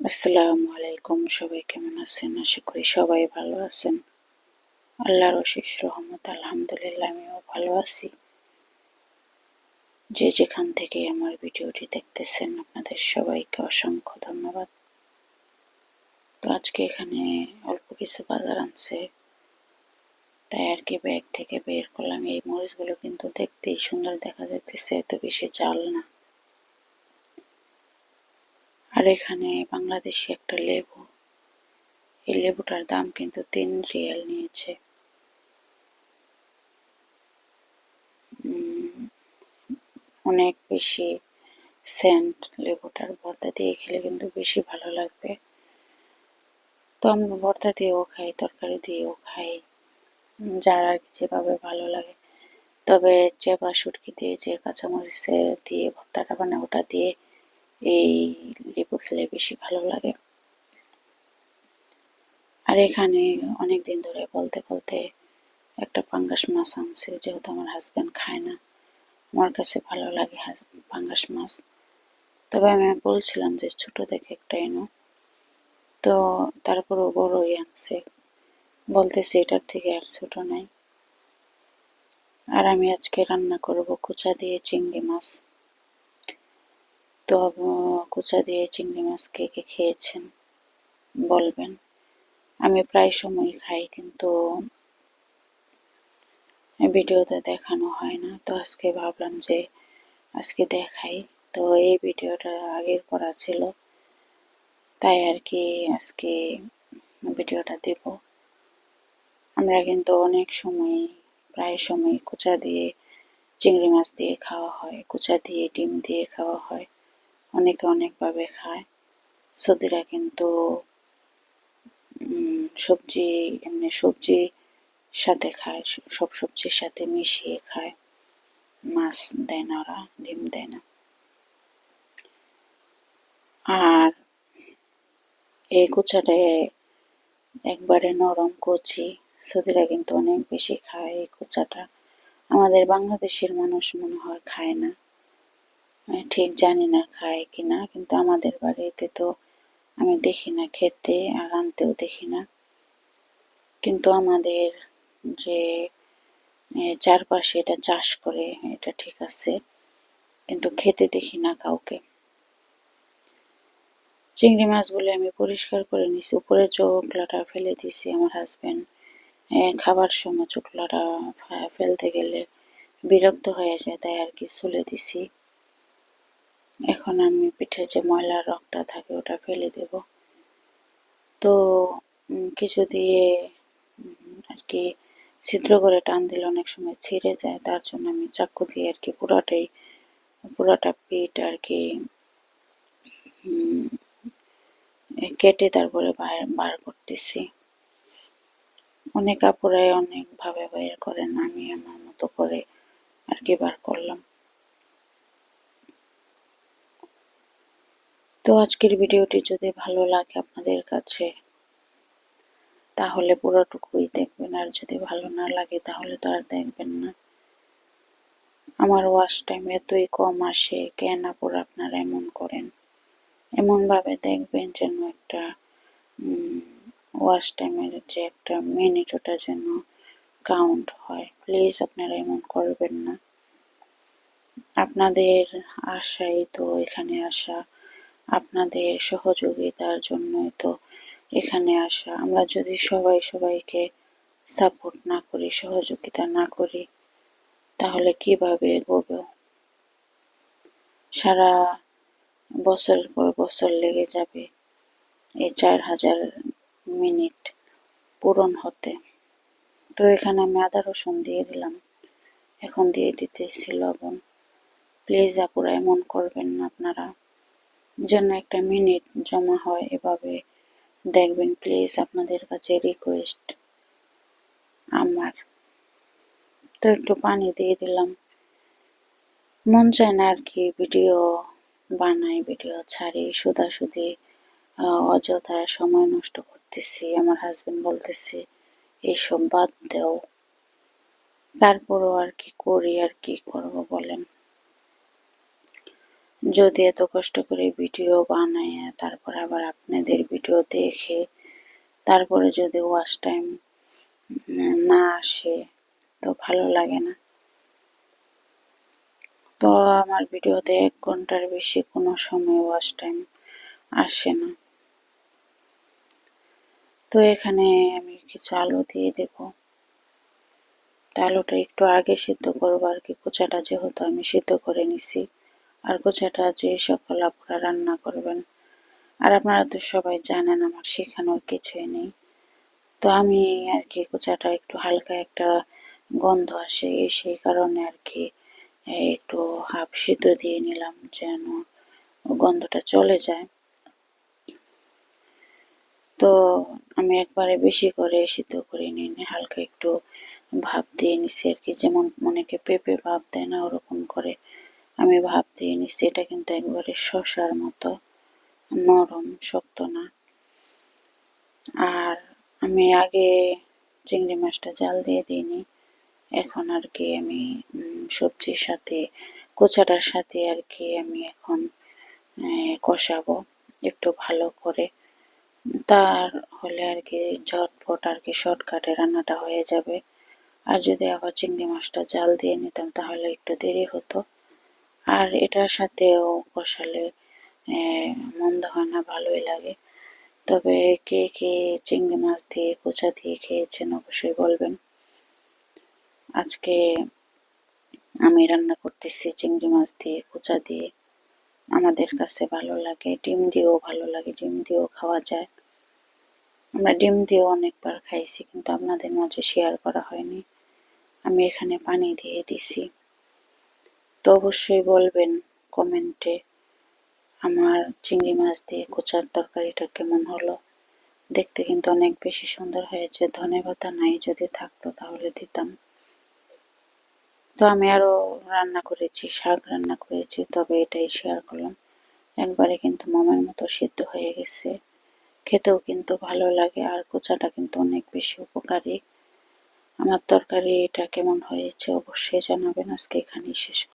আসসালামু আলাইকুম, সবাই কেমন আছেন? আশা করি সবাই ভালো আছেন। আল্লাহর অশেষ রহমত, আলহামদুলিল্লাহ, আমিও ভালো আছি। যে যেখান থেকে আমার ভিডিওটি দেখতেছেন, আপনাদের সবাইকে অসংখ্য ধন্যবাদ। তো আজকে এখানে অল্প কিছু বাজার আনছে। তাই আর কি ব্যাগ থেকে বের করলাম। এই মরিচগুলো কিন্তু দেখতেই সুন্দর দেখা যাইতেছে, এত বেশি জাল না। আর এখানে বাংলাদেশি একটা লেবু। এই লেবুটার দাম কিন্তু তিন রিয়াল নিয়েছে। অনেক বেশি সেন্ট লেবুটার ভর্তা দিয়ে খেলে কিন্তু বেশি ভালো লাগবে। তো আমরা ভর্তা দিয়েও খাই, তরকারি দিয়েও খাই। যার যেভাবে ভালো লাগে। তবে চেপা সুটকি দিয়ে, যে কাঁচামরিচে দিয়ে ভর্তাটা বানায়, ওটা দিয়ে এই লেবু খেলে বেশি ভালো লাগে। আর এখানে অনেক দিন ধরে বলতে বলতে একটা পাঙ্গাস মাছ আনছে, যেহেতু আমার হাজব্যান্ড খায় না। আমার কাছে ভালো লাগে পাঙ্গাস মাছ। তবে আমি বলছিলাম যে ছোট দেখে একটা এনো। তো তারপরও বড়ই আনছে। বলতেছে এটার থেকে আর ছোট নাই। আর আমি আজকে রান্না করব কুচা দিয়ে চিংড়ি মাছ। তো কুচা দিয়ে চিংড়ি মাছ কে কে খেয়েছেন? বলবেন। আমি প্রায় সময় খাই, কিন্তু ভিডিওতে দেখানো হয় না। তো আজকে ভাবলাম যে আজকে দেখাই। তো এই ভিডিওটা আগের করা ছিল। তাই আর কি আজকে ভিডিওটা দেব। আমরা কিন্তু অনেক সময় প্রায় সময় কুচা দিয়ে চিংড়ি মাছ দিয়ে খাওয়া হয়। কুচা দিয়ে ডিম দিয়ে খাওয়া হয়। অনেকে অনেকভাবে খায়। সৌদিরা কিন্তু সবজি, এমনি সবজি সাথে খায়, সব সবজির সাথে মিশিয়ে খায়। মাছ দেয় না ওরা, ডিম দেয় না। আর এই কুচাটা একবারে নরম কচি, সৌদিরা কিন্তু অনেক বেশি খায় এই কুচাটা। আমাদের বাংলাদেশের মানুষ মনে হয় খায় না। ঠিক জানি না খায় কি না কিন্তু আমাদের বাড়িতে তো আমি দেখি না, খেতে আর আনতেও দেখি না। কিন্তু আমাদের যে চারপাশে এটা চাষ করে, এটা ঠিক আছে, কিন্তু খেতে দেখি না কাউকে। চিংড়ি মাছগুলো আমি পরিষ্কার করে নিছি, উপরে চোখলাটা ফেলে দিয়েছি আমার হাজব্যান্ড খাবার সময় চোখলাটা ফেলতে গেলে বিরক্ত হয়ে যায়, তাই আর কি চলে দিছি। এখন আমি পিঠে যে ময়লার রকটা থাকে ওটা ফেলে দেব। তো কিছু দিয়ে আর কি ছিদ্র করে টান দিলে অনেক সময় ছিঁড়ে যায়, তার জন্য আমি চাকু দিয়ে আর কি পুরাটাই, পুরাটা পিঠ আর কি কেটে তারপরে বার করতেছি। অনেক আপুরাই অনেকভাবে বের করেন, আমি আমার মতো করে আর কি বার করলাম। তো আজকের ভিডিওটি যদি ভালো লাগে আপনাদের কাছে, তাহলে পুরোটুকুই দেখবেন। আর যদি ভালো না লাগে, তাহলে তো আর দেখবেন না। আমার ওয়াশ টাইম এতই কম আসে, কেন পুরো আপনারা এমন করেন? এমনভাবে দেখবেন যেন একটা ওয়াশ টাইমের যে একটা মিনিট ওটা যেন কাউন্ট হয়। প্লিজ আপনারা এমন করবেন না। আপনাদের আশাই তো এখানে আসা আপনাদের সহযোগিতার জন্যই তো এখানে আসা। আমরা যদি সবাই সবাইকে সাপোর্ট না করি, সহযোগিতা না করি, তাহলে কীভাবে এগোবে? সারা বছরের পর বছর লেগে যাবে এই চার হাজার মিনিট পূরণ হতে। তো এখানে আমি আদা রসুন দিয়ে দিলাম। এখন দিয়ে দিতেছি লবণ। প্লিজ আপুরা এমন করবেন না, আপনারা যেন একটা মিনিট জমা হয় এভাবে দেখবেন প্লিজ আপনাদের কাছে রিকোয়েস্ট আমার। তো একটু পানি দিয়ে দিলাম। মন চায় না আর কি ভিডিও বানাই ভিডিও ছাড়ি সুদাসুদি অযথা সময় নষ্ট করতেছি, আমার হাজবেন্ড বলতেছে এইসব বাদ দেও। তারপরও আর কি করি, আর কি করব বলেন? যদি এত কষ্ট করে ভিডিও বানায়, তারপর আবার আপনাদের ভিডিও দেখে, তারপরে যদি ওয়াচ টাইম না আসে, তো ভালো লাগে না। তো আমার ভিডিওতে এক ঘণ্টার বেশি কোনো সময় ওয়াচ টাইম আসে না। তো এখানে আমি কিছু আলু দিয়ে দেব। আলুটা একটু আগে সিদ্ধ করব, আর কি। কুচাটা যেহেতু আমি সিদ্ধ করে নিছি। আর কুচাটা যে সকল আপুরা রান্না করবেন। আর আপনারা তো সবাই জানেন আমার শেখানোর কিছুই নেই। তো আমি আর কি কুচাটা একটু হালকা একটা গন্ধ আসে সেই কারণে আর কি একটু হাফ সিদ্ধ দিয়ে নিলাম যেন গন্ধটা চলে যায়। তো আমি একবারে বেশি করে সিদ্ধ করে নিই হালকা একটু ভাপ দিয়ে নিছি আর কি, যেমন অনেকে পেঁপে ভাপ দেয় না ওরকম করে। আমি ভাপ দিয়ে নিচ্ছি এটা কিন্তু একবারে শশার মতো। নরম, শক্ত না। আর আমি আগে চিংড়ি মাছটা জাল দিয়ে দিইনি। এখন আর কি আমি সবজির সাথে, কোচাটার সাথে আর কি আমি এখন কষাবো একটু ভালো করে। তার হলে আর কি ঝটপট আর কি শর্টকাটে রান্নাটা হয়ে যাবে। আর যদি আবার চিংড়ি মাছটা জাল দিয়ে নিতাম, তাহলে একটু দেরি হতো। আর এটার সাথেও কষালে মন্দ হয় না, ভালোই লাগে। তবে কে কে চিংড়ি মাছ দিয়ে কোচা দিয়ে খেয়েছেন অবশ্যই বলবেন। আজকে আমি রান্না করতেছি চিংড়ি মাছ দিয়ে কোচা দিয়ে। আমাদের কাছে ভালো লাগে, ডিম দিয়েও ভালো লাগে, ডিম দিয়েও খাওয়া যায়। আমরা ডিম দিয়েও অনেকবার খাইছি, কিন্তু আপনাদের মাঝে শেয়ার করা হয়নি। আমি এখানে পানি দিয়ে দিছি। তো অবশ্যই বলবেন কমেন্টে আমার চিংড়ি মাছ দিয়ে কোচার তরকারিটা কেমন হলো। দেখতে কিন্তু অনেক বেশি সুন্দর হয়েছে, ধনে পাতা নাই যদি থাকতো তাহলে দিতাম। তো আমি আরও রান্না করেছি, শাক রান্না করেছি, তবে এটাই শেয়ার করলাম। একবারে কিন্তু মামের মতো সিদ্ধ হয়ে গেছে। খেতেও কিন্তু ভালো লাগে আর কোচাটা কিন্তু অনেক বেশি উপকারী। আমার তরকারি এটা কেমন হয়েছে অবশ্যই জানাবেন। আজকে এখানেই শেষ